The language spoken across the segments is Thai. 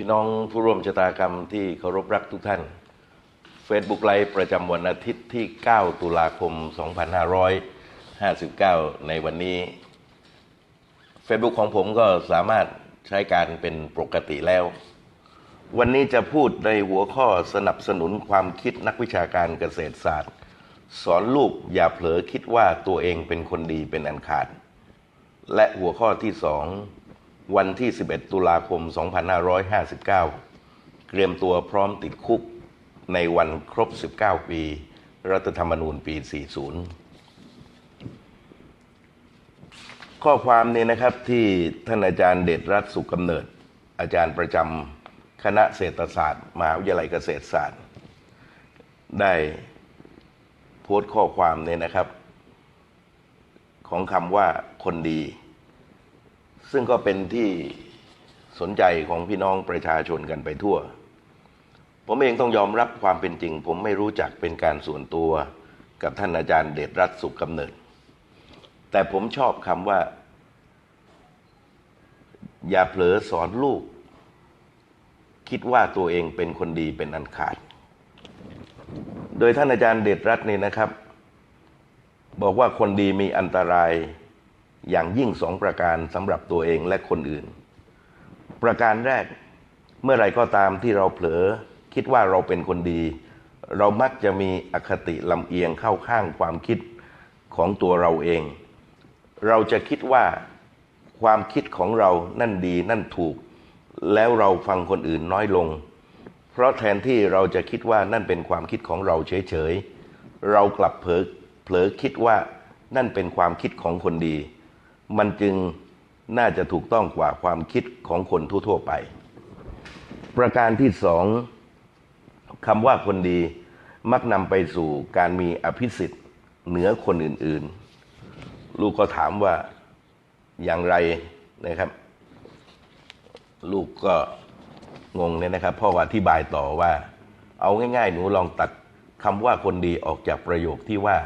พี่น้องผู้ร่วมชะตากรรมที่เคารพรักทุกท่าน Facebook ไลฟ์ประจำวันอาทิตย์ที่ 9 ตุลาคม 2559 ในวันนี้ Facebook ของผมก็สามารถใช้การเป็นปกติแล้ว วันนี้จะพูดในหัวข้อสนับสนุนความคิดนักวิชาการเกษตรศาสตร์ สอนลูกอย่าเผลอคิดว่าตัวเองเป็นคนดีเป็นอันขาด และหัวข้อที่สอง วันที่ 11 ตุลาคม 2559 เตรียมตัวพร้อมติดคุกในวันครบ 19 ปี รัฐธรรมนูญปี 40 ข้อความนี้นะครับที่ท่านอาจารย์เดชรัตน์สุขกำเนิด อาจารย์ประจำคณะเศรษฐศาสตร์มหาวิทยาลัยเกษตรศาสตร์ ได้โพสต์ข้อความเนี่ยนะครับ ของคำว่าคนดี ซึ่งก็เป็นที่สนใจของพี่น้องประชาชนกันไปทั่ว ผมเองต้องยอมรับความเป็นจริง ผมไม่รู้จักเป็นการส่วนตัวกับท่านอาจารย์เดชรัตน์สุขกำเนิด แต่ผมชอบคำว่า อย่าเผลอสอนลูก คิดว่าตัวเองเป็นคนดีเป็นอันขาด โดยท่านอาจารย์เดชรัตน์นี่นะครับ บอกว่าคนดีมีอันตราย อย่างยิ่งสองประการสำหรับตัวเองและคนอื่น ประการแรกเมื่อไรก็ตามที่เราเผลอคิดว่าเราเป็นคนดี เรามักจะมีอคติลำเอียงเข้าข้างความคิดของตัวเราเอง เราจะคิดว่าความคิดของเรานั่นดีนั่นถูก แล้วเราฟังคนอื่นน้อยลง เพราะแทนที่เราจะคิดว่านั่นเป็นความคิดของเราเฉยๆเรากลับเผลอเผลอคิดว่านั่นเป็นความคิดของคนดี มันจึงน่าจะถูกต้องกว่าความคิดของคนทั่วๆไป ประการที่สองคำว่าคนดีมักนำไปสู่การมีอภิสิทธิ์เหนือคนอื่นๆ ลูกก็ถามว่าอย่างไรนะครับ ลูกก็งงเนี่ยนะครับพ่อว่าอธิบายต่อว่า เอาง่ายๆ หนูลองตัดคำว่าคนดีออกจากประโยคที่ว่า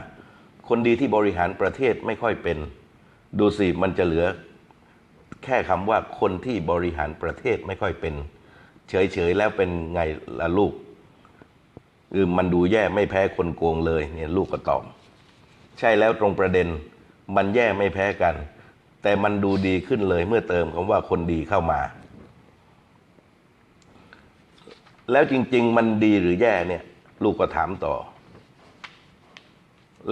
คนดีที่บริหารประเทศไม่ค่อยเป็น ดูสิมันจะเหลือแค่คำว่าคนที่บริหารประเทศไม่ค่อยเป็น เฉยๆแล้วเป็นไงล่ะลูกเออมันดูแย่ไม่แพ้คนโกงเลยเนี่ยลูกก็ตอบ ใช่แล้วตรงประเด็น มันแย่ไม่แพ้กัน แต่มันดูดีขึ้นเลยเมื่อเติมคำว่าคนดีเข้ามา แล้วจริง ๆ มันดีหรือแย่เนี่ย ลูกก็ถามต่อ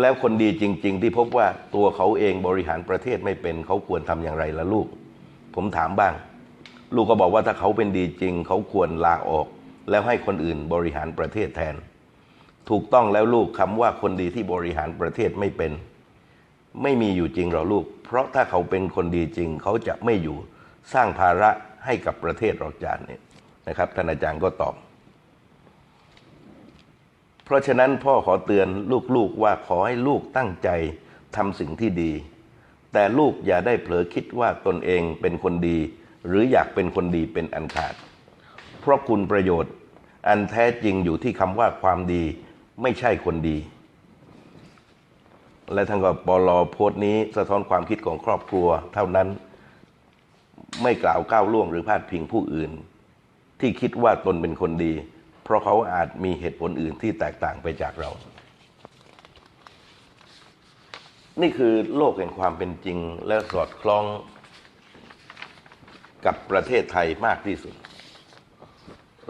แล้วคนดีจริง ๆ ที่พบว่าตัวเขาเองบริหารประเทศไม่เป็นเขาควรทำอย่างไรล่ะลูก ผมถามบ้าง ลูกก็บอกว่าถ้าเขาเป็นดีจริง เขาควรลาออก แล้วให้คนอื่นบริหารประเทศแทน ถูกต้องแล้วลูกคำว่าคนดีที่บริหารประเทศไม่เป็น ไม่มีอยู่จริงหรอลูก เพราะถ้าเขาเป็นคนดีจริง เขาจะไม่อยู่สร้างภาระให้กับประเทศหรอกจานเนี่ยนะครับท่านอาจารย์ก็ตอบ ราะฉะนั้นพ่อขอเตือนลูกๆว่าขอให้ลูกตั้งใจทำสิ่งที่ดี แต่ลูกอย่าได้เผลอคิดว่าตนเองเป็นคนดี หรืออยากเป็นคนดีเป็นอันขาด เพราะคุณประโยชน์ อันแท้จริงอยู่ที่คำว่าความดีไม่ใช่คนดี และทานก็ปลอโพสต์นี้สะท้อนความคิดของครอบครัว เท่านั้นไม่กล่าวก้าวล่วงหรือพาดพิงผู้อื่น ที่คิดว่าตนเป็นคนดี ราะเขาอาจมีเหตุผลอื่นที่แตกต่างไปจากเรา นี่คือโลกแห่งความเป็นจริงและสอดคล้องกับประเทศไทยมากที่สุด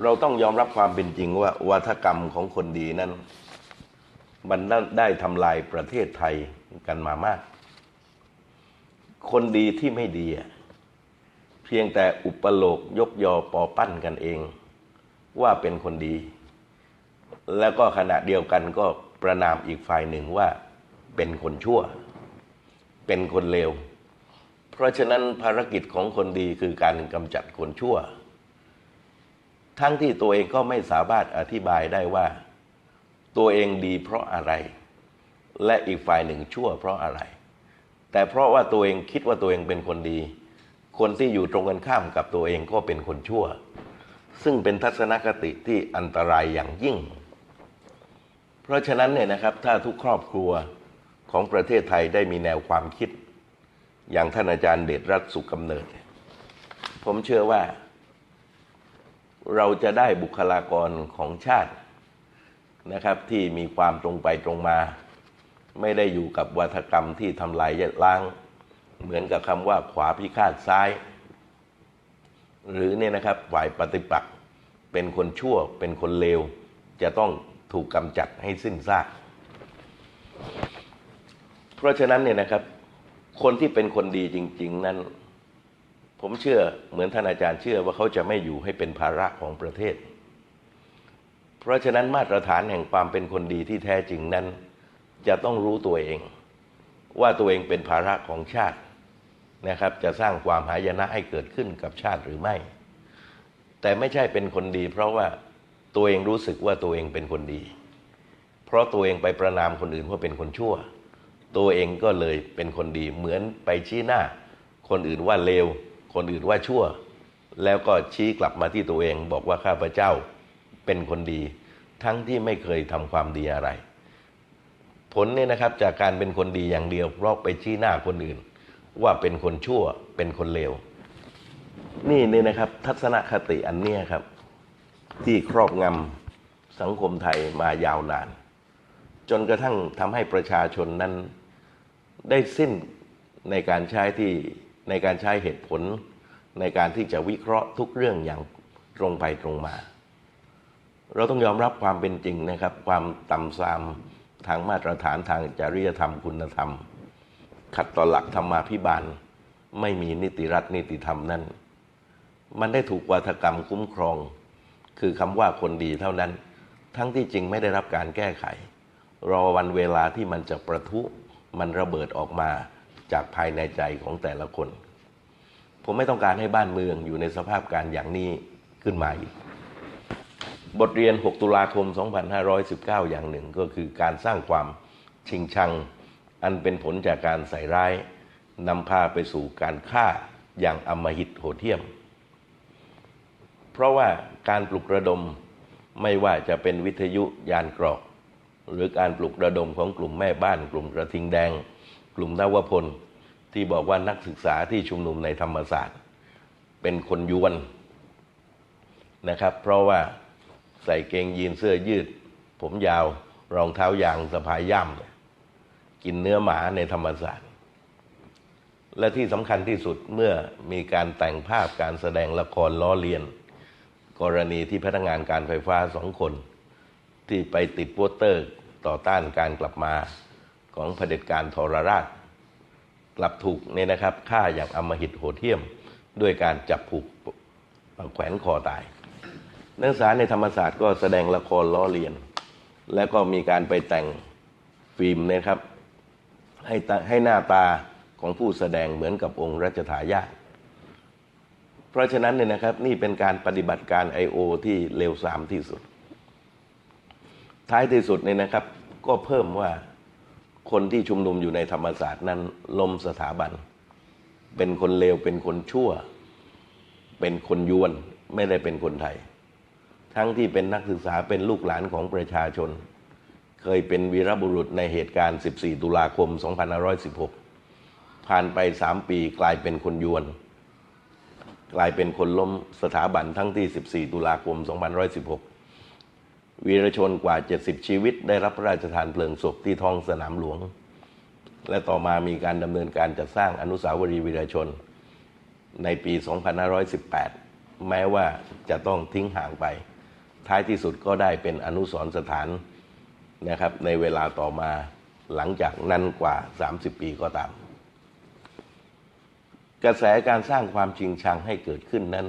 เราต้องยอมรับความเป็นจริงว่าวัฒกรรมของคนดีนั้น มันได้ทำลายประเทศไทยกันมามาก คนดีที่ไม่ดี เพียงแต่อุปโลกยกยอปอปั้นกันเอง ว่าเป็นคนดี แล้วก็ขณะเดียวกันก็ประนามอีกฝ่ายหนึ่งว่าเป็นคนชั่ว เป็นคนเลว เพราะฉะนั้นภารกิจของคนดีคือการกำจัดคนชั่ว ทั้งที่ตัวเองก็ไม่สามารถอธิบายได้ว่า ตัวเองดีเพราะอะไร และอีกฝ่ายหนึ่งชั่วเพราะอะไร แต่เพราะว่าตัวเองคิดว่าตัวเองเป็นคนดี คนที่อยู่ตรงกันข้ามกับตัวเองก็เป็นคนชั่ว ซึ่งเป็นทัศนคติที่อันตรายอย่างยิ่ง เพราะฉะนั้นเนี่ยนะครับถ้าทุกครอบครัวของประเทศไทยได้มีแนวความคิด อย่างท่านอาจารย์เดชรัตน์สุขกำเนิด ผมเชื่อว่า เราจะได้บุคลากรของชาตินะครับที่มีความตรงไปตรงมา ไม่ได้อยู่กับวัฒกรรมที่ทำลายล้าง เหมือนกับคำว่าขวาพิฆาตซ้าย หรือเนี่ยนะครับฝ่ายปฏิปักษ์เป็นคนชั่วเป็นคนเลว จะต้องถูกกำจัดให้สิ้นซาก เพราะฉะนั้นเนี่ยนะครับ คนที่เป็นคนดีจริง ๆ นั้น ผมเชื่อเหมือนท่านอาจารย์เชื่อว่าเขาจะไม่อยู่ให้เป็นภาระของประเทศ เพราะฉะนั้นมาตรฐานแห่งความเป็นคนดีที่แท้จริงนั้น จะต้องรู้ตัวเอง ว่าตัวเองเป็นภาระของชาติ นะครับจะสร้างความหายนะให้เกิดขึ้นกับชาติหรือไม่ แต่ไม่ใช่เป็นคนดี เพราะว่าตัวเองรู้สึกว่าตัวเองเป็นคนดี เพราะตัวเองไปประนามคนอื่นว่าเป็นคนชั่ว ตัวเองก็เลยเป็นคนดีเหมือนไปชี้หน้า คนอื่นว่าเลวคนอื่นว่าชั่ว แล้วก็ชี้กลับมาที่ตัวเองบอกว่าข้าพเจ้าเป็นคนดี ทั้งที่ไม่เคยทำความดีอะไร ผลเนี่ยนะครับจากการเป็นคนดีอย่างเดียวเพราะไปชี้หน้าคนอื่น ว่าเป็นคนชั่วเป็นคนเลวนี่เนี่ยนะครับ ทัศนคติอันเนี้ยครับ ที่ครอบงำสังคมไทยมายาวนาน จนกระทั่งทำให้ประชาชนนั้นได้สิ้นในการใช้ที่ในการใช้เหตุผล ในการที่จะวิเคราะห์ทุกเรื่องอย่างตรงไปตรงมา เราต้องยอมรับความเป็นจริงนะครับ ความต่ำทรามทางมาตรฐานทางจริยธรรมคุณธรรม ขัดต่อหลักธรรมาภิบาล ไม่มีนิติรัฐนิติธรรมนั้นมันได้ถูกวาทกรรมคุ้มครอง คือคำว่าคนดีเท่านั้น ทั้งที่จริงไม่ได้รับการแก้ไข รอวันเวลาที่มันจะประทุ มันระเบิดออกมาจากภายในใจของแต่ละคน ผมไม่ต้องการให้บ้านเมืองอยู่ในสภาพการอย่างนี้ขึ้นมาอีกบทเรียน 6 ตุลาคม 2519 อย่างหนึ่งก็คือการสร้างความชิงชัง อันเป็นผลจากการใส่ร้ายนำพาไปสู่การฆ่าอย่างอำมหิตโหดเหี้ยม เพราะว่าการปลุกระดมไม่ว่าจะเป็นวิทยุยานกรอก หรือการปลุกระดมของกลุ่มแม่บ้าน กลุ่มกระทิงแดง กลุ่มนวพล ที่บอกว่านักศึกษาที่ชุมนุมในธรรมศาสตร์ เป็นคนยวนนะครับ เพราะว่าใส่เกงยีนเสื้อยืด ผมยาวรองเท้ายางสะพายย่ำ กินเนื้อหมาในธรรมศาสตร์ และที่สำคัญที่สุดเมื่อมีการแต่งภาพการแสดงละครล้อเลียน กรณีที่พนักงานการไฟฟ้าสองคน ที่ไปติดโปสเตอร์ต่อต้านการกลับมาของเผด็จการทรราช กลับถูกเนี่ยนะครับฆ่าอย่างอมหิตโหดเหี้ยม ด้วยการจับผูกแขวนคอตาย นักศึกษาในธรรมศาสตร์ก็แสดงละครล้อเลียน และก็มีการไปแต่งฟิล์มนะครับ ให้ให้หน้าตาของผู้แสดงเหมือนกับองค์รัชทายาทเพราะฉะนั้นเนี่ยนะครับนี่เป็นการปฏิบัติการ I.O. ที่เลวทรามที่สุด ท้ายที่สุดเนี่ยนะครับ ก็เพิ่มว่าคนที่ชุมนุมอยู่ในธรรมศาสตร์นั้นล้มสถาบัน เป็นคนเลวเป็นคนชั่ว เป็นคนยวนไม่ได้เป็นคนไทย ทั้งที่เป็นนักศึกษาเป็นลูกหลานของประชาชน เคยเป็นวีรบุรุษในเหตุการณ์ 14 ตุลาคม 2516 ผ่านไป 3 ปีกลายเป็นคนยวน กลายเป็นคนล้มสถาบันทั้งที่ 14 ตุลาคม 2516 วีรชนกว่า 70 ชีวิตได้รับพระราชทานเพลิงศพที่ท้องสนามหลวง และต่อมามีการดำเนินการจัดสร้างอนุสาวรีย์วีรชนในปี 2518 แม้ว่าจะต้องทิ้งห่างไป ท้ายที่สุดก็ได้เป็นอนุสรณ์สถาน นะครับในเวลาต่อมาหลังจากนั้นกว่า 30 ปีก็ตาม กระแสการสร้างความจริงชังให้เกิดขึ้นนั้น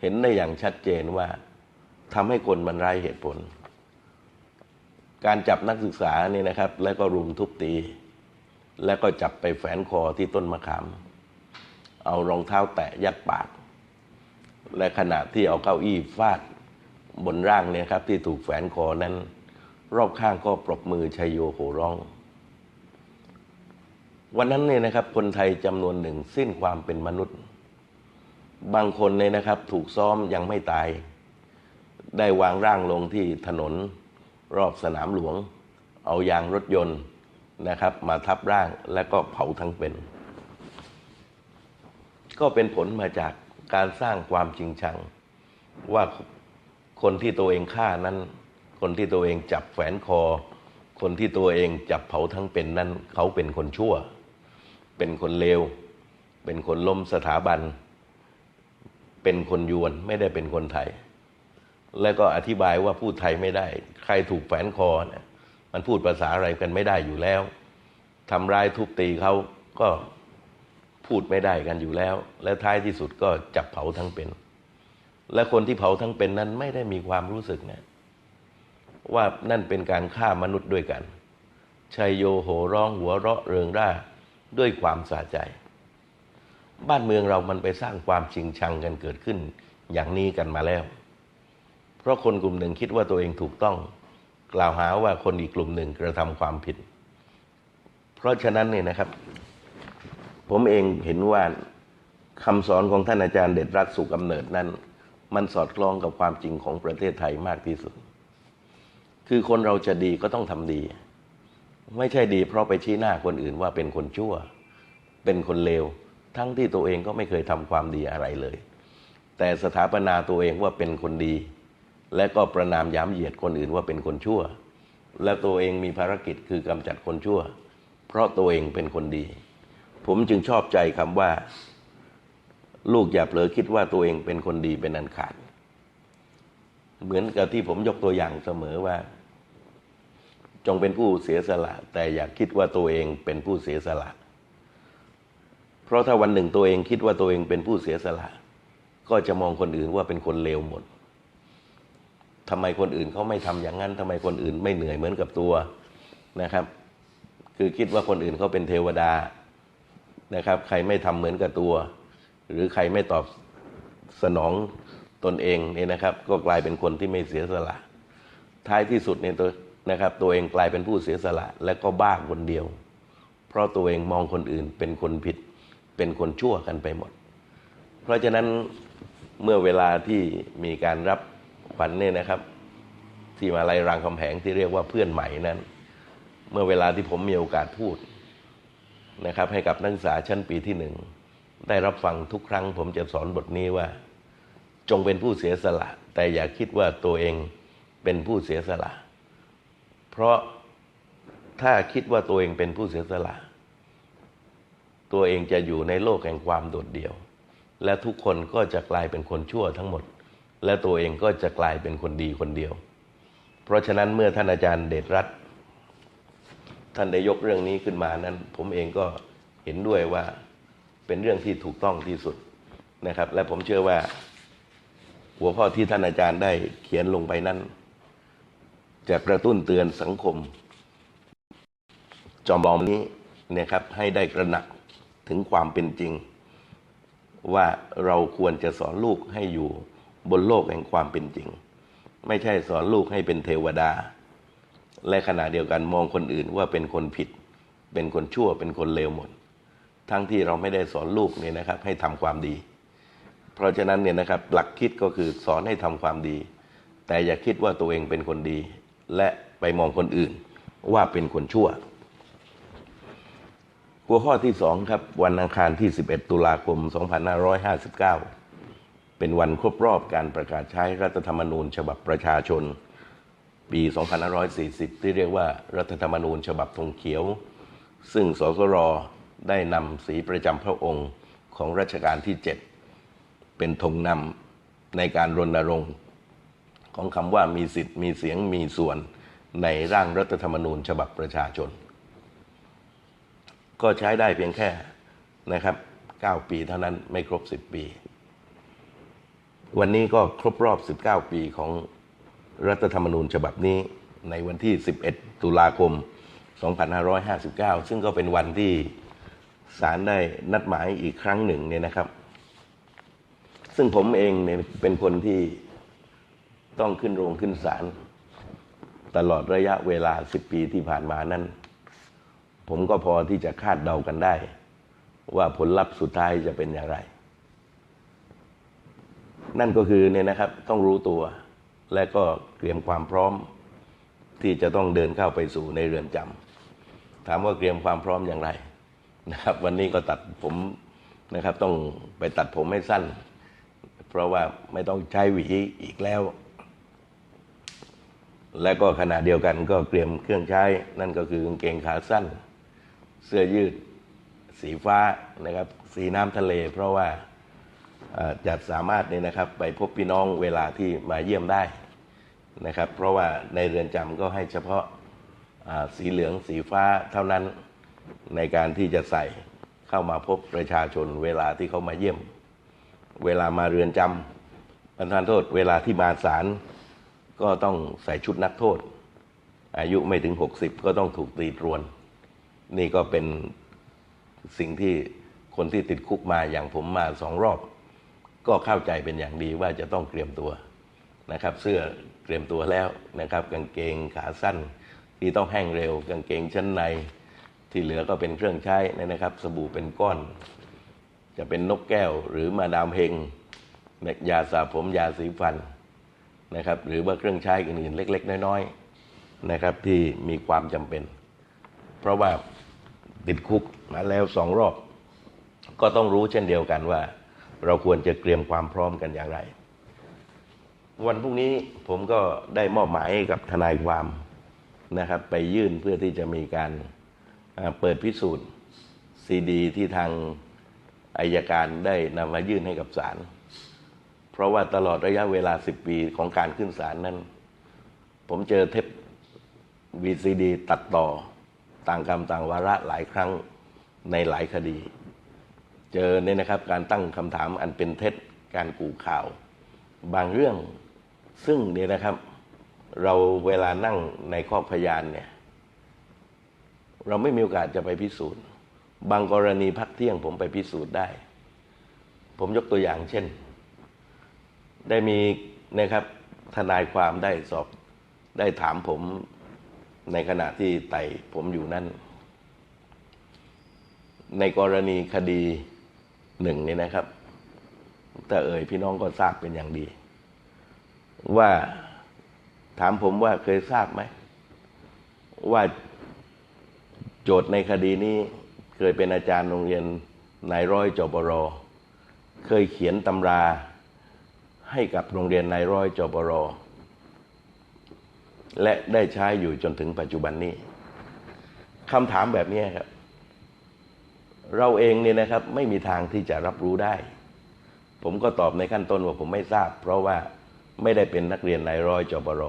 เห็นได้อย่างชัดเจนว่าทำให้คนมันไร้เหตุผล การจับนักศึกษานี่นะครับ แล้วก็รุมทุบตี แล้วก็จับไปแฝนคอที่ต้นมะขาม เอารองเท้าแตะยัดปาก และขณะที่เอาเก้าอี้ฟาดบนร่างเนี่ยครับ ที่ถูกแฝนคอนั้น รอบข้างก็ปรบมือชัยโยโห่ร้อง วันนั้นเนี่ยนะครับ คนไทยจำนวนหนึ่งสิ้นความเป็นมนุษย์ บางคนเนี่ยนะครับ ถูกซ้อมยังไม่ตาย ได้วางร่างลงที่ถนน รอบสนามหลวง เอายางรถยนต์นะครับ มาทับร่างและก็เผาทั้งเป็น ก็เป็นผลมาจากการสร้างความจริงชัง ว่าคนที่ตัวเองฆ่านั้น คนที่ตัวเองจับแฝนคอ คนที่ตัวเองจับเผาทั้งเป็นนั้นเขาเป็นคนชั่ว เป็นคนเลว เป็นคนล้มสถาบัน เป็นคนยวนไม่ได้เป็นคนไทย แล้วก็อธิบายว่าพูดไทยไม่ได้ ใครถูกแฝนคอเนี่ยมันพูดภาษาอะไรกันไม่ได้อยู่แล้วทำร้ายทุบตีเขาก็พูดไม่ได้กันอยู่แล้ว และท้ายที่สุดก็จับเผาทั้งเป็น และคนที่เผาทั้งเป็นนั้นไม่ได้มีความรู้สึกนะ ว่านั่นเป็นการฆ่ามนุษย์ด้วยกันชัยโยโหร้องหัวเราะเริงร่าด้วยความสะใจ บ้านเมืองเรามันไปสร้างความชิงชังกันเกิดขึ้น อย่างนี้กันมาแล้ว เพราะคนกลุ่มหนึ่งคิดว่าตัวเองถูกต้อง กล่าวหาว่าคนอีกกลุ่มหนึ่งกระทำความผิด เพราะฉะนั้นเนี่ยนะครับ ผมเองเห็นว่าคำสอนของท่านอาจารย์เด็ดรัตสุขกำเนิดนั้น มันสอดคล้องกับความจริงของประเทศไทยมากที่สุด คือคนเราจะดีก็ต้องทำดี ไม่ใช่ดีเพราะไปชี้หน้าคนอื่นว่าเป็นคนชั่ว เป็นคนเลว ทั้งที่ตัวเองก็ไม่เคยทำความดีอะไรเลย แต่สถาปนาตัวเองว่าเป็นคนดี และก็ประนามย้ำเหยียดคนอื่นว่าเป็นคนชั่ว และตัวเองมีภารกิจคือกำจัดคนชั่ว เพราะตัวเองเป็นคนดี ผมจึงชอบใจคำว่า ลูกอย่าเผลอคิดว่าตัวเองเป็นคนดีเป็นอันขาดเหมือนกับที่ผมยกตัวอย่างเสมอว่า จงเป็นผู้เสียสละ แต่อย่าคิดว่าตัวเองเป็นผู้เสียสละ เพราะถ้าวันหนึ่งตัวเองคิดว่าตัวเองเป็นผู้เสียสละ ก็จะมองคนอื่นว่าเป็นคนเลวหมดทำไมคนอื่นเขาไม่ทำอย่างนั้นทำไมคนอื่นไม่เหนื่อยเหมือนกับตัวนะครับ คือคิดว่าคนอื่นเขาเป็นเทวดานะครับ ใครไม่ทำเหมือนกับตัว หรือใครไม่ตอบสนองตนเองเนี่ยนะครับ ก็กลายเป็นคนที่ไม่เสียสละ ท้ายที่สุดเนี่ยตัว นะครับ ตัวเองกลายเป็นผู้เสียสละ และก็บ้าคนเดียว เพราะตัวเองมองคนอื่นเป็นคนผิด เป็นคนชั่วกันไปหมด เพราะฉะนั้นเมื่อเวลาที่มีการรับขวัญเนี่ยนะครับ ที่มาลัยรางคำแหงที่เรียกว่าเพื่อนใหม่นั้น เมื่อเวลาที่ผมมีโอกาสพูดนะครับ ให้กับนักศึกษาชั้นปีที่หนึ่งได้รับฟังทุกครั้ง ผมจะสอนบทนี้ว่า จงเป็นผู้เสียสละ แต่อย่าคิดว่าตัวเองเป็นผู้เสียสละ เพราะถ้าคิดว่าตัวเองเป็นผู้เสียสละ ตัวเองจะอยู่ในโลกแห่งความโดดเดี่ยว และทุกคนก็จะกลายเป็นคนชั่วทั้งหมด และตัวเองก็จะกลายเป็นคนดีคนเดียว เพราะฉะนั้นเมื่อท่านอาจารย์เดชรัตน์ท่านได้ยกเรื่องนี้ขึ้นมานั้น ผมเองก็เห็นด้วยว่าเป็นเรื่องที่ถูกต้องที่สุดนะครับ และผมเชื่อว่า หัวข้อที่ท่านอาจารย์ได้เขียนลงไปนั้น จะกระตุ้นเตือนสังคม จอมบอมนี้นะครับให้ได้กระหนักถึงความเป็นจริง ว่าเราควรจะสอนลูกให้อยู่บนโลกแห่งความเป็นจริง ไม่ใช่สอนลูกให้เป็นเทวดา และขณะเดียวกันมองคนอื่นว่าเป็นคนผิด เป็นคนชั่วเป็นคนเลวหมด ทั้งที่เราไม่ได้สอนลูกเนี่ยนะครับ ให้ทำความดี เพราะฉะนั้นเนี่ยนะครับหลักคิดก็คือสอนให้ทำความดี แต่อย่าคิดว่าตัวเองเป็นคนดี และไปมองคนอื่นว่าเป็นคนชั่ว หัวข้อที่สองครับ วันอังคารที่ 11 ตุลาคม 2559 เป็นวันครบรอบการประกาศใช้รัฐธรรมนูญ ฉบับประชาชน ปี 2540 ที่เรียกว่ารัฐธรรมนูญ ฉบับธงเขียว ซึ่งสสรได้นำสีประจำพระองค์ของรัชกาลที่ 7 เป็นธงนำในการรณรงค์ ของคำว่ามีสิทธิ์มีเสียงมีส่วนในร่างรัฐธรรมนูญฉบับประชาชน ก็ใช้ได้เพียงแค่นะครับ 9 ปีเท่านั้นไม่ครบ 10 ปี วันนี้ก็ครบรอบ 19 ปีของรัฐธรรมนูญฉบับนี้ในวันที่ 11 ตุลาคม 2559 ซึ่งก็เป็นวันที่ศาลได้นัดหมายอีกครั้งหนึ่งเนี่ยนะครับ ซึ่งผมเองเนี่ยเป็นคนที่ ต้องขึ้นโรงขึ้นศาลตลอดระยะเวลา10ปีที่ผ่านมานั้น ผมก็พอที่จะคาดเดากันได้ ว่าผลลัพธ์สุดท้ายจะเป็นอย่างไร นั่นก็คือเนี่ยนะครับต้องรู้ตัว และก็เตรียมความพร้อม ที่จะต้องเดินเข้าไปสู่ในเรือนจำถามว่าเตรียมความพร้อมอย่างไรนะครับ วันนี้ก็ตัดผมนะครับ ต้องไปตัดผมให้สั้น เพราะว่าไม่ต้องใช้หวีอีกแล้ว และก็ขณะเดียวกันก็เตรียมเครื่องใช้ นั่นก็คือกางเกงขาสั้น เสื้อยืด สีฟ้านะครับ สีน้ำทะเล เพราะว่าเอ่อจะสามารถเนี่ยนะครับ ไปพบพี่น้องเวลาที่มาเยี่ยมได้นะครับ เพราะว่าในเรือนจำก็ให้เฉพาะสีเหลืองสีฟ้าเท่านั้นในการที่จะใส่เข้ามาพบประชาชนเวลาที่เขามาเยี่ยม เวลามาเรือนจำประธานโทษเวลาที่มาศาล ก็ต้องใส่ชุดนักโทษ อายุไม่ถึง 60 ก็ต้องถูกตีตรวน นี่ก็เป็นสิ่งที่คนที่ติดคุกมาอย่างผมมาสองรอบ ก็เข้าใจเป็นอย่างดีว่าจะต้องเตรียมตัวนะครับ เสื้อเตรียมตัวแล้วนะครับ กางเกงขาสั้นที่ต้องแห้งเร็ว กางเกงชั้นในที่เหลือก็เป็นเครื่องใช้นะครับ สบู่เป็นก้อน จะเป็นนกแก้วหรือมาดามเฮงยาสระผมยาสีฟัน นะครับหรือว่าเครื่องใช้อื่นๆเล็ก ๆ น้อยๆนะครับที่มีความจำเป็น เพราะว่าติดคุกมาแล้วสองรอบ ก็ต้องรู้เช่นเดียวกันว่า เราควรจะเตรียมความพร้อมกันอย่างไร วันพรุ่งนี้ผมก็ได้มอบหมายกับทนายความนะครับ ไปยื่นเพื่อที่จะมีการเปิดพิสูจน์ซีดีที่ทางอายการได้นำมายื่นให้กับศาล เพราะว่าตลอดระยะเวลา 10 ปีของการขึ้นศาลนั้น ผมเจอเทป VCD ตัดต่อต่างกรรมต่างวาระหลายครั้งในหลายคดี เจอเนี่ยนะครับการตั้งคำถามอันเป็นเท็จการกู่ข่าว บางเรื่องซึ่งเนี่ยนะครับ เราเวลานั่งในข้อพยานเนี่ย เราไม่มีโอกาสจะไปพิสูจน์ บางกรณีพักเที่ยงผมไปพิสูจน์ได้ ผมยกตัวอย่างเช่น ได้มีนะครับทนายความได้สอบได้ถามผมในขณะที่ไต่ผมอยู่นั่น ในกรณีคดีหนึ่งนี่นะครับ แต่เอ่ยพี่น้องก็ทราบเป็นอย่างดี ว่าถามผมว่าเคยทราบไหม ว่าโจทย์ในคดีนี้เคยเป็นอาจารย์โรงเรียนนายร้อยจบรเคยเขียนตำรา ให้กับโรงเรียนนายร้อยจบรและได้ใช้อยู่จนถึงปัจจุบันนี้คำถามแบบนี้ครับ เราเองเนี่ยนะครับ ไม่มีทางที่จะรับรู้ได้ ผมก็ตอบในขั้นต้นว่าผมไม่ทราบ เพราะว่าไม่ได้เป็นนักเรียนนายร้อยจบร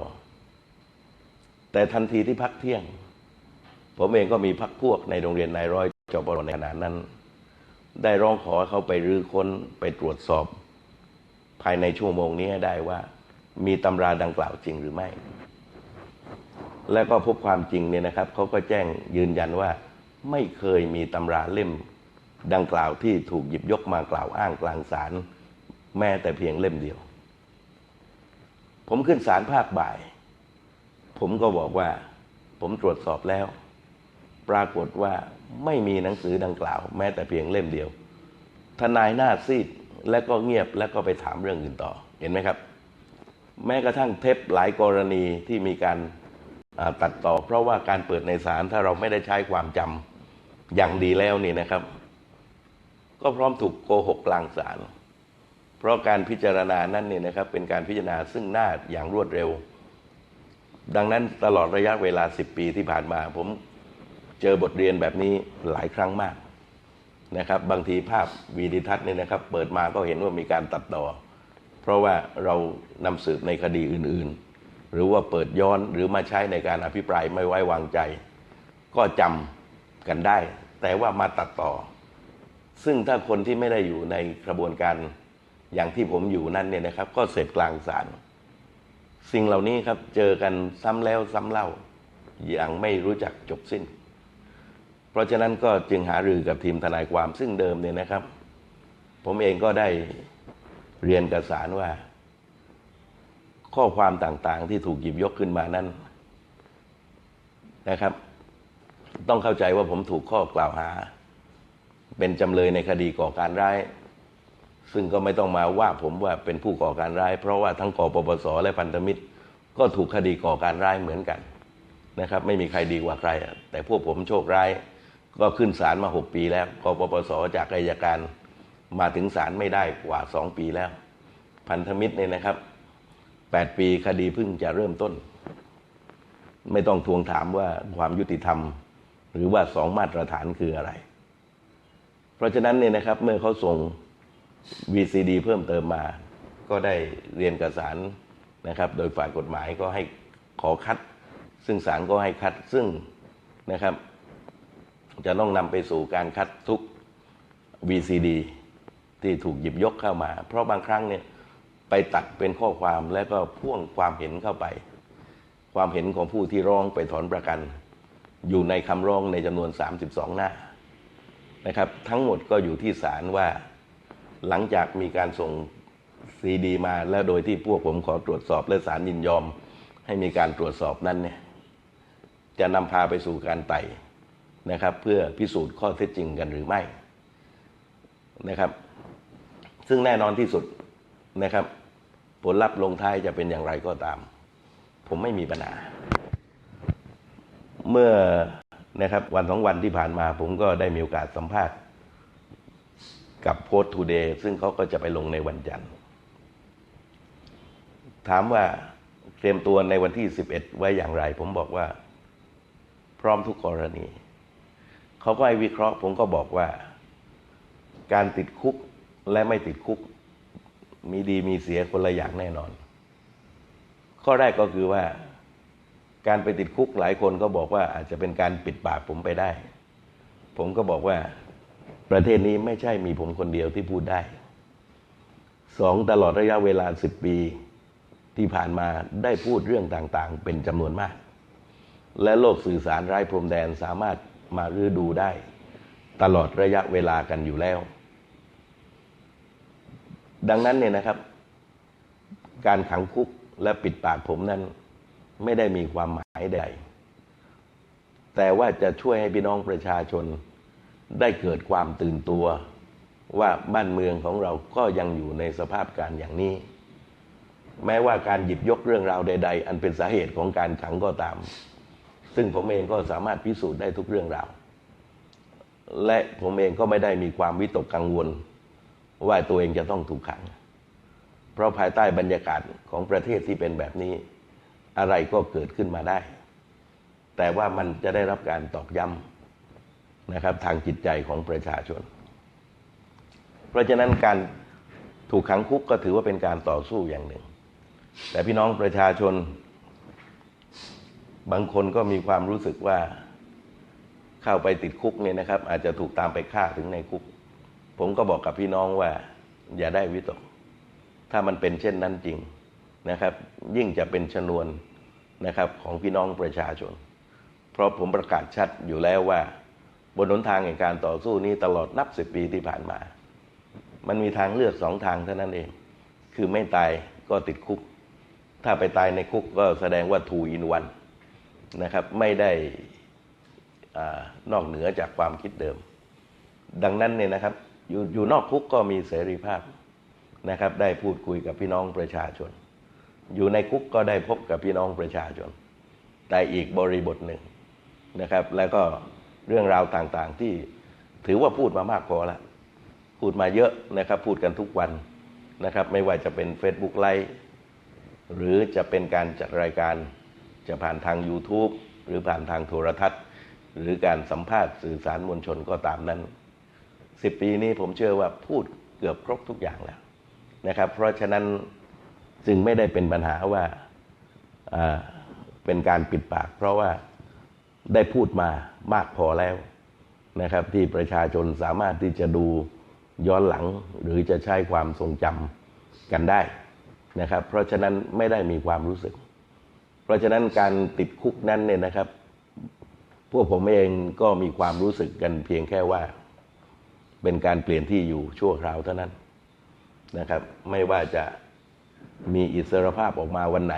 แต่ทันทีที่พักเที่ยง ผมเองก็มีพักพวกในโรงเรียนนายร้อยจบรในขณะนั้น ได้ร้องขอให้เขาไปรื้อค้นไปตรวจสอบ ภายในชั่วโมงนี้ได้ว่า มีตำราดังกล่าวจริงหรือไม่ และก็พบความจริงเนี่ยนะครับเขาก็แจ้งยืนยันว่า ไม่เคยมีตำราเล่ม ดังกล่าวที่ถูกหยิบยกมากล่าวอ้างกลางศาลแม้แต่เพียงเล่มเดียว ผมขึ้นศาลภาคบ่าย ผมก็บอกว่า ผมตรวจสอบแล้ว ปรากฏว่าไม่มีหนังสือดังกล่าว แม้แต่เพียงเล่มเดียว ทนายหน้าซีด และก็เงียบแล้วก็ไปถามเรื่องอื่นต่อเห็นไหมครับ แม้กระทั่งเทปหลายกรณีที่มีการตัดต่อ เพราะว่าการเปิดในศาลถ้าเราไม่ได้ใช้ความจำอย่างดีแล้วนี่นะครับ ก็พร้อมถูกโกหกกลางศาลเพราะการพิจารณานั้นเนี่ยนะครับ เป็นการพิจารณาซึ่งหน้าอย่างรวดเร็ว ดังนั้นตลอดระยะเวลา 10 ปีที่ผ่านมา ผมเจอบทเรียนแบบนี้หลายครั้งมาก นะครับบางทีภาพวีดิทัศน์เนี่ยนะครับ เปิดมาก็เห็นว่ามีการตัดต่อ เพราะว่าเรานำสืบในคดีอื่นๆ หรือว่าเปิดย้อนหรือมาใช้ในการอภิปรายไม่ไว้วางใจ ก็จำกันได้ แต่ว่ามาตัดต่อ ซึ่งถ้าคนที่ไม่ได้อยู่ในกระบวนการอย่างที่ผมอยู่นั่นเนี่ยนะครับ ก็เสร็จกลางศาลสิ่งเหล่านี้ครับเจอกันซ้ำแล้วซ้ำเล่าอย่างไม่รู้จักจบสิ้น เพราะฉะนั้นก็จึงหารือกับทีมทนายความซึ่งเดิมเนี่ยนะครับ ผมเองก็ได้เรียนกับศาลว่า ข้อความต่างๆ ที่ถูกหยิบยกขึ้นมานั้นนะครับ ต้องเข้าใจว่าผมถูกข้อกล่าวหา เป็นจำเลยในคดีก่อการร้าย ซึ่งก็ไม่ต้องมาว่าผมว่าเป็นผู้ก่อการร้าย เพราะว่าทั้งกปปสและพันธมิตร ก็ถูกคดีก่อการร้ายเหมือนกันนะครับ ไม่มีใครดีกว่าใคร แต่พวกผมโชคร้าย ก็ขึ้นศาลมา 6 ปีแล้วกปปสจากอายการมาถึงศาลไม่ได้กว่า 2 ปีแล้ว พันธมิตรเนี่ยนะครับแปดปีคดีเพิ่งจะเริ่มต้น ไม่ต้องทวงถามว่าความยุติธรรม หรือว่าสองมาตรฐานคืออะไร เพราะฉะนั้นเนี่ยนะครับเมื่อเขาส่ง VCD เพิ่มเติมมา ก็ได้เรียนกับศาลนะครับ โดยฝ่ายกฎหมายก็ให้ขอคัด ซึ่งศาลก็ให้คัดซึ่งนะครับ จะต้องนำไปสู่การคัดทุก VCD ที่ถูกหยิบยกเข้ามา เพราะบางครั้งเนี่ยไปตัดเป็นข้อความแล้วก็พ่วงความเห็นเข้าไป ความเห็นของผู้ที่ร้องไปถอนประกัน อยู่ในคำร้องในจำนวน 32 หน้านะครับ ทั้งหมดก็อยู่ที่ศาลว่าหลังจากมีการส่งซีดี มาแล้วโดยที่พวกผมขอตรวจสอบและศาลยินยอม ให้มีการตรวจสอบนั้นเนี่ยจะนำพาไปสู่การไต่ นะครับเพื่อพิสูจน์ข้อเท็จจริงกันหรือไม่นะครับ ซึ่งแน่นอนที่สุดนะครับ ผลลัพธ์ลงท้ายจะเป็นอย่างไรก็ตาม ผมไม่มีปัญหา เมื่อนะครับวันสองวันที่ผ่านมาผมก็ได้มีโอกาสสัมภาษณ์กับโพสต์ทูเดย์ซึ่งเขาก็จะไปลงในวันจันทร์ ถามว่าเตรียมตัวในวันที่ 11 ไว้อย่างไร ผมบอกว่า พร้อมทุกกรณี เขาก็ให้วิเคราะห์ ผมก็บอกว่า การติดคุกและไม่ติดคุก มีดีมีเสียคนละอย่างแน่นอน ข้อแรกก็คือว่า การไปติดคุกหลายคนก็บอกว่าอาจจะเป็นการปิดปากผมไปได้ ผมก็บอกว่าประเทศนี้ไม่ใช่มีผมคนเดียวที่พูดได้สองตลอดระยะเวลาสิบปีที่ผ่านมาได้พูดเรื่องต่างๆ เป็นจำนวนมาก และโลกสื่อสารไร้พรมแดนสามารถ มารื้อดูได้ ตลอดระยะเวลากันอยู่แล้ว ดังนั้นเนี่ยนะครับ การขังคุกและปิดปากผมนั้น ไม่ได้มีความหมายใด แต่ว่าจะช่วยให้พี่น้องประชาชน ได้เกิดความตื่นตัว ว่าบ้านเมืองของเราก็ยังอยู่ในสภาพการอย่างนี้ แม้ว่าการหยิบยกเรื่องราวใด ๆ อันเป็นสาเหตุของการขังก็ตาม ซึ่งผมเองก็สามารถพิสูจน์ได้ทุกเรื่องราว และผมเองก็ไม่ได้มีความวิตกกังวล ว่าตัวเองจะต้องถูกขัง เพราะภายใต้บรรยากาศของประเทศที่เป็นแบบนี้ อะไรก็เกิดขึ้นมาได้ แต่ว่ามันจะได้รับการตอกย้ำนะครับทางจิตใจของประชาชน เพราะฉะนั้นการถูกขังคุกก็ถือว่าเป็นการต่อสู้อย่างหนึ่ง แต่พี่น้องประชาชน บางคนก็มีความรู้สึกว่าเข้าไปติดคุกเนี่ยนะครับ อาจจะถูกตามไปฆ่าถึงในคุก ผมก็บอกกับพี่น้องว่า อย่าได้วิตก ถ้ามันเป็นเช่นนั้นจริงนะครับ ยิ่งจะเป็นชนวนนะครับของพี่น้องประชาชน เพราะผมประกาศชัดอยู่แล้วว่า บนหนทางแห่งการต่อสู้นี้ตลอดนับสิบปีที่ผ่านมา มันมีทางเลือกสองทางเท่านั้นเอง คือไม่ตายก็ติดคุก ถ้าไปตายในคุกก็แสดงว่าทูอินวัน นะครับไม่ได้อนอกเหนือจากความคิดเดิม ดังนั้นเนี่ยนะครับอยู่อยู่นอกคุกก็มีเสรีภาพนะครับ ได้พูดคุยกับพี่น้องประชาชน อยู่ในคุกก็ได้พบกับพี่น้องประชาชน แต่อีกบริบทหนึ่งนะครับ แล้วก็เรื่องราวต่างๆที่ถือว่าพูดมามากพอแล้วพูดมาเยอะนะครับ พูดกันทุกวันนะครับ ไม่ว่าจะเป็น Facebook ไลฟ์หรือจะเป็นการจัดรายการ จะผ่านทาง YouTube หรือผ่านทางโทรทัศน์ หรือการสัมภาษณ์สื่อสารมวลชนก็ตามนั้นสิบปีนี้ผมเชื่อว่าพูดเกือบครบทุกอย่างแล้วนะครับ เพราะฉะนั้นจึงไม่ได้เป็นปัญหาว่าเป็นการปิดปาก เพราะว่าได้พูดมามากพอแล้วนะครับ ที่ประชาชนสามารถที่จะดูย้อนหลังหรือจะใช้ความทรงจำกันได้นะครับ เพราะฉะนั้นไม่ได้มีความรู้สึก เพราะฉะนั้นการติดคุกนั้นเนี่ยนะครับ พวกผมเองก็มีความรู้สึกกันเพียงแค่ว่า เป็นการเปลี่ยนที่อยู่ชั่วคราวเท่านั้นนะครับ ไม่ว่าจะมีอิสรภาพออกมาวันไหน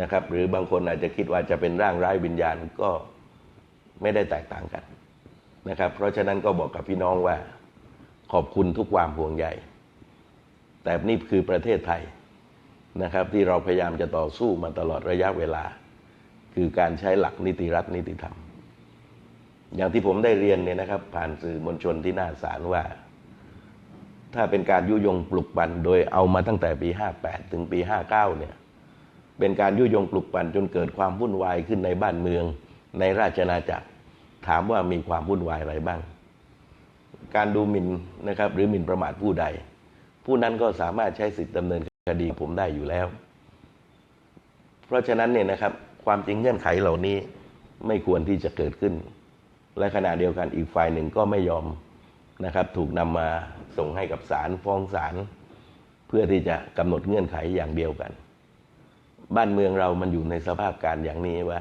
นะครับ หรือบางคนอาจจะคิดว่าจะเป็นร่างร้ายวิญญาณก็ไม่ได้แตกต่างกันนะครับ เพราะฉะนั้นก็บอกกับพี่น้องว่า ขอบคุณทุกความห่วงใยแต่นี่คือประเทศไทย นะครับ ที่เราพยายามจะต่อสู้มาตลอดระยะเวลา คือการใช้หลักนิติรัฐนิติธรรม อย่างที่ผมได้เรียนเนี่ยนะครับ ผ่านสื่อมวลชนที่หน้าศาลว่า ถ้าเป็นการยุยงปลุกปั่นโดยเอามาตั้งแต่ปี 58 ถึงปี 59 เนี่ยเป็นการยุยงปลุกปั่นจนเกิดความวุ่นวายขึ้นในบ้านเมือง ในราชอาณาจักร ถามว่ามีความวุ่นวายอะไรบ้าง การดูหมิ่นนะครับ หรือหมิ่นประมาทผู้ใด ผู้นั้นก็สามารถใช้สิทธิดำเนิน คดีผมได้อยู่แล้ว เพราะฉะนั้นเนี่ยนะครับ ความจริงเงื่อนไขเหล่านี้ไม่ควรที่จะเกิดขึ้น และขณะเดียวกันอีกฝ่ายหนึ่งก็ไม่ยอมนะครับ ถูกนำมาส่งให้กับศาลฟ้องศาลเพื่อที่จะกำหนดเงื่อนไขอย่างเดียวกัน บ้านเมืองเรามันอยู่ในสภาพการอย่างนี้ว่า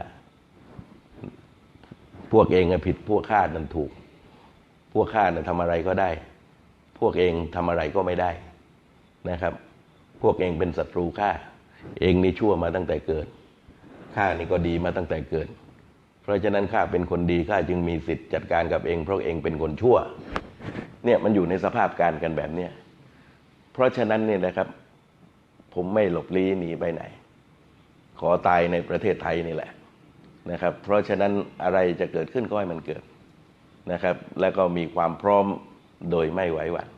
พวกเองผิดพวกข้านั้นถูก พวกข้านั้นทำอะไรก็ได้ พวกเองทำอะไรก็ไม่ได้นะครับ พวกเองเป็นศัตรูข้าเองนี่ชั่วมาตั้งแต่เกิดข้านี่ก็ดีมาตั้งแต่เกิด เพราะฉะนั้นข้าเป็นคนดีข้าจึงมีสิทธิ์จัดการกับเอง เพราะเองเป็นคนชั่ว เนี่ยมันอยู่ในสภาพการกันแบบเนี้ยเพราะฉะนั้นเนี่ยนะครับ ผมไม่หลบลี้หนีไปไหน ขอตายในประเทศไทยนี่แหละนะครับ เพราะฉะนั้นอะไรจะเกิดขึ้นก็ให้มันเกิดนะครับ แล้วก็มีความพร้อมโดยไม่ไหวหวั่น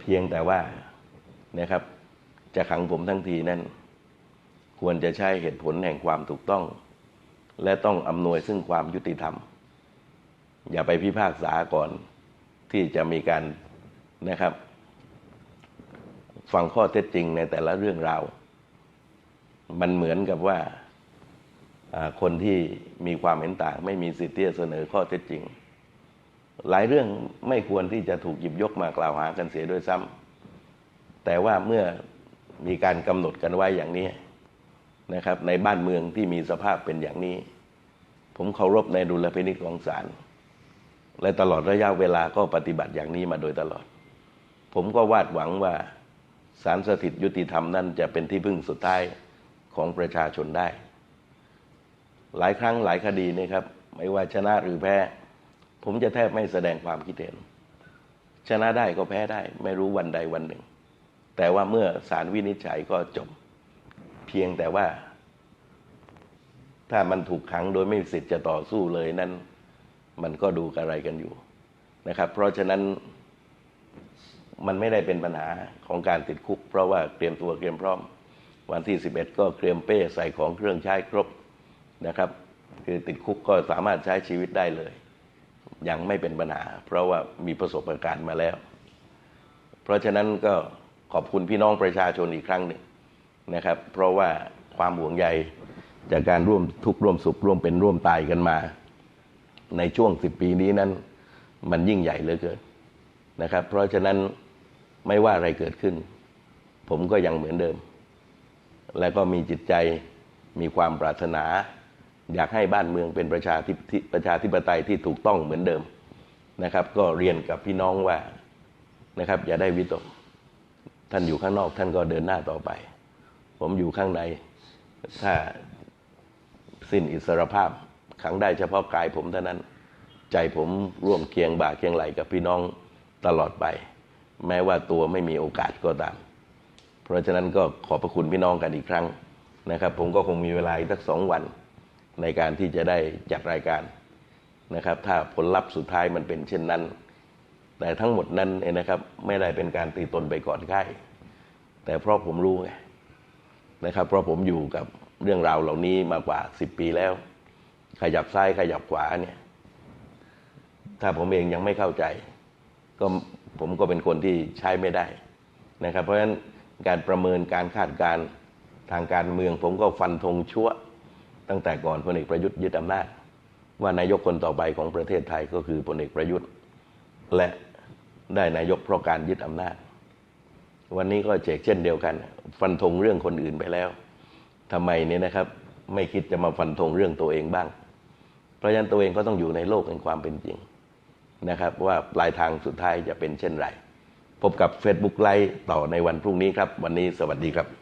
เพียงแต่ว่านะครับ จะขังผมทั้งทีนั้นควรจะใช้เหตุผลแห่งความถูกต้อง และต้องอำนวยซึ่งความยุติธรรม อย่าไปพิพากษาก่อนที่จะมีการนะครับ ฟังข้อเท็จจริงในแต่ละเรื่องราว มันเหมือนกับว่าอ่าคนที่มีความเห็นต่าง ไม่มีสิทธิ์ที่จะเสนอข้อเท็จจริง หลายเรื่องไม่ควรที่จะถูกหยิบยกมากล่าวหากันเสียด้วยซ้ำแต่ว่าเมื่อ มีการกำหนดกันไว้อย่างนี้นะครับ ในบ้านเมืองที่มีสภาพเป็นอย่างนี้ ผมเคารพในดุลพินิจของศาลและตลอดระยะเวลาก็ปฏิบัติอย่างนี้มาโดยตลอด ผมก็วาดหวังว่าศาลสถิตยุติธรรมนั่นจะเป็นที่พึ่งสุดท้ายของประชาชนได้ หลายครั้งหลายคดีนะครับ ไม่ว่าชนะหรือแพ้ ผมจะแทบไม่แสดงความคิดเห็น ชนะได้ก็แพ้ได้ ไม่รู้วันใดวันหนึ่ง แต่ว่าเมื่อศาลวินิจฉัยก็จบ เพียงแต่ว่า ถ้ามันถูกขังโดยไม่มีสิทธิ์จะต่อสู้เลยนั้น มันก็ดูกระไรกันอยู่นะครับ เพราะฉะนั้นมันไม่ได้เป็นปัญหาของการติดคุก เพราะว่าเตรียมตัวเตรียมพร้อม วันที่ 11 ก็เตรียมเป้ใส่ของเครื่องใช้ครบนะครับ คือติดคุกก็สามารถใช้ชีวิตได้เลย ยังไม่เป็นปัญหา เพราะว่ามีประสบการณ์มาแล้ว เพราะฉะนั้นก็ ขอบคุณพี่น้องประชาชนอีกครั้งหนึ่งนะครับ เพราะว่าความห่วงใยจากการร่วมทุกข์ร่วมสุขร่วมเป็นร่วมตายกันมา ในช่วงสิบปีนี้นั้น มันยิ่งใหญ่เหลือเกินนะครับ เพราะฉะนั้นไม่ว่าอะไรเกิดขึ้น ผมก็ยังเหมือนเดิม และก็มีจิตใจมีความปรารถนา อยากให้บ้านเมืองเป็นประชาธิปไตยประชาธิปไตยที่ถูกต้องเหมือนเดิมนะครับ ก็เรียนกับพี่น้องว่านะครับ อย่าได้วิตก ท่านอยู่ข้างนอกท่านก็เดินหน้าต่อไป ผมอยู่ข้างในถ้าสิ้นอิสรภาพขังได้เฉพาะกายผมเท่านั้น ใจผมร่วมเคียงบ่าเคียงไหลกับพี่น้องตลอดไป แม้ว่าตัวไม่มีโอกาสก็ตาม เพราะฉะนั้นก็ขอบพระคุณพี่น้องกันอีกครั้งนะครับ ผมก็คงมีเวลาอีกสักสองวัน ในการที่จะได้จัดรายการนะครับ ถ้าผลลัพธ์สุดท้ายมันเป็นเช่นนั้น แต่ทั้งหมดนั้นเองนะครับ ไม่ได้เป็นการตีตนไปก่อนใกล้แต่เพราะผมรู้ไงนะครับ เพราะผมอยู่กับเรื่องราวเหล่านี้มากว่าสิบปีแล้ว ขยับซ้ายขยับขวาเนี่ย ถ้าผมเองยังไม่เข้าใจ ก็ผมก็เป็นคนที่ใช้ไม่ได้นะครับ เพราะฉะนั้นการประเมินการคาดการทางการเมือง ผมก็ฟันธงชั่ว ตั้งแต่ก่อนพลเอกประยุทธ์ยึดอำนาจว่านายกคนต่อไปของประเทศไทยก็คือพลเอกประยุทธ์ และ ได้นายกเพราะการยึดอำนาจ วันนี้ก็เจกเช่นเดียวกัน ฟันธงเรื่องคนอื่นไปแล้วทำไมเนี่ยนะครับ ไม่คิดจะมาฟันธงเรื่องตัวเองบ้าง เพราะฉะนั้นตัวเองก็ต้องอยู่ในโลกแห่งความเป็นจริงนะครับ ว่าปลายทางสุดท้ายจะเป็นเช่นไร พบกับ Facebook ไลฟ์ต่อในวันพรุ่งนี้ครับ วันนี้สวัสดีครับ